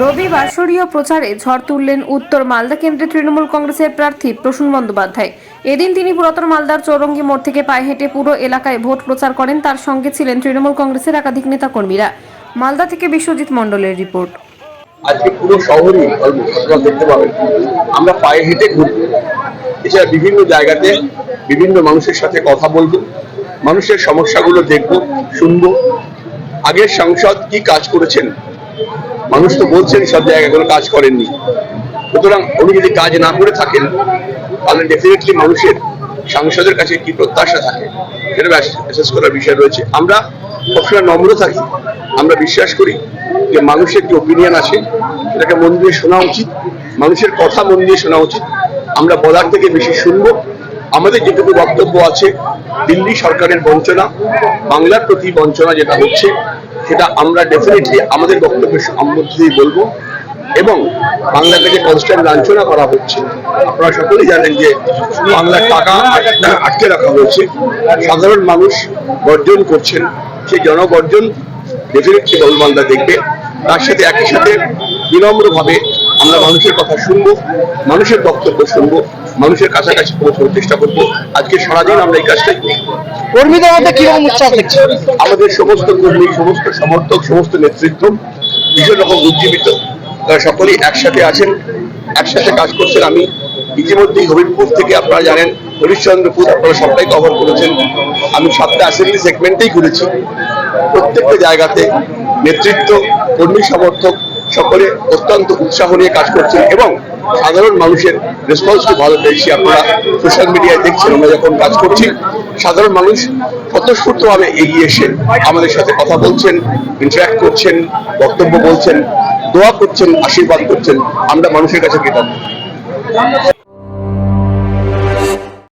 রবি বাসরীয় প্রচারে ঝড় তুললেন উত্তর মালদা কেন্দ্রে তৃণমূল কংগ্রেসের প্রার্থী প্রসূন বন্দ্যোপাধ্যায়। এদিন তিনি পুরাতন মালদার চৌরঙ্গি মোড় থেকে পায়ে হেঁটে পুরো এলাকায় ভোট প্রচার করেন, তার সঙ্গে ছিলেন তৃণমূল কংগ্রেসের একাধিক নেতাকর্মীরা। মালদা থেকে বিশ্বজিৎ মণ্ডলের রিপোর্ট। আজকে পুরো আপনারা দেখতে পাবেন, আমরা পায়ে হেঁটে ঘুরবো। এছাড়া বিভিন্ন জায়গাতে বিভিন্ন মানুষের সাথে কথা বলব, মানুষের সমস্যাগুলো দেখব, শুনব। আগের সংসদ কি কাজ করেছেন মানুষ তো বলছেন সব জায়গায় কোনো কাজ করেননি। সুতরাং উনি যদি কাজ না করে থাকেন, তাহলে ডেফিনেটলি মানুষের, সাংসদের কাছে কি প্রত্যাশা থাকে, সেটা অ্যাসেস করার বিষয় রয়েছে। আমরা সবসময় নম্র থাকি। আমরা বিশ্বাস করি যে মানুষের যে ওপিনিয়ন আছে, সেটাকে মন দিয়ে শোনা উচিত, মানুষের কথা মন দিয়ে শোনা উচিত। আমরা বলার থেকে বেশি শুনব। আমাদের যেটুকু বক্তব্য আছে, দিল্লি সরকারের বঞ্চনা, বাংলার প্রতি বঞ্চনা যেটা হচ্ছে সেটা আমরা ডেফিনেটলি আমাদের বক্তব্যের দিয়ে বলব। এবং বাংলাকে যে কনস্ট্যান্ট লাঞ্ছনা করা হচ্ছে। আপনারা সকলেই জানেন যে বাংলার টাকা আটকে রাখা হয়েছে। সাধারণ মানুষ বর্জন করছেন। সেই জনবর্জন ডেফিনেটলি বাংলা দেখবে। তার সাথে একই সাথে বিনম্রভাবে আমরা মানুষের কথা শুনব, মানুষের বক্তব্য শুনব। মানুষের কাছাকাছি পৌঁছানোর চেষ্টা করব। আজকে সারাদিন আমরা এই কাজটাই করি। কর্মীদের মধ্যে কীরকম উচ্ছ্বাস দেখছে আমাদের সমস্ত কর্মী সমস্ত সমর্থক সমস্ত নেতৃত্ব ভীষণ রকম উজ্জীবিত তারা সকলেই একসাথে আছেন একসাথে কাজ করছেন। আমি ইতিমধ্যেই হবিবপুর থেকে আপনারা জানেন হরিশ্চন্দ্রপুর আপনারা সবটাই কভার করেছেন। আমি সাতটা অ্যাসেম্বলি সেগমেন্টেই ঘুরেছি প্রত্যেকটা জায়গাতে নেতৃত্ব কর্মী সমর্থক সকলে অত্যন্ত উৎসাহ নিয়ে কাজ করছেন এবং সাধারণ মানুষের রেসপন্স খুব ভালো পেয়েছি। আপনারা সোশ্যাল মিডিয়ায় দেখছেন, আমরা যখন কাজ করছি, সাধারণ মানুষ স্বতঃস্ফূর্তভাবে এগিয়ে এসে আমাদের সাথে কথা বলছেন ইন্টারাক্ট করছেন, বক্তব্য বলছেন, দোয়া করছেন, আশীর্বাদ করছেন। আমরা মানুষের কাছে কৃতজ্ঞ।